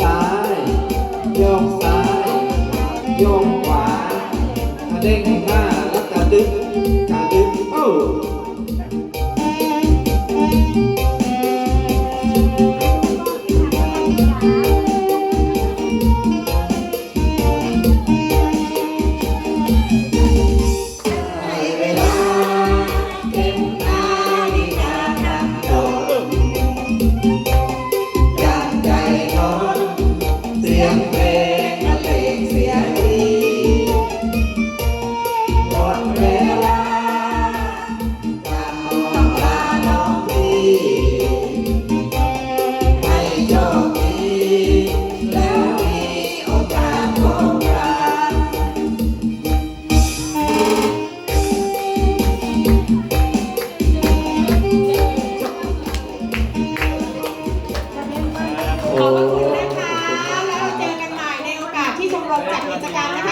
ซ้าย โยกซ้าย โยกขวาเด้งหน้าแล้วกรดึ๊บกรดึ๊บโอ้ รวมจัดกิจกรรมนะคะ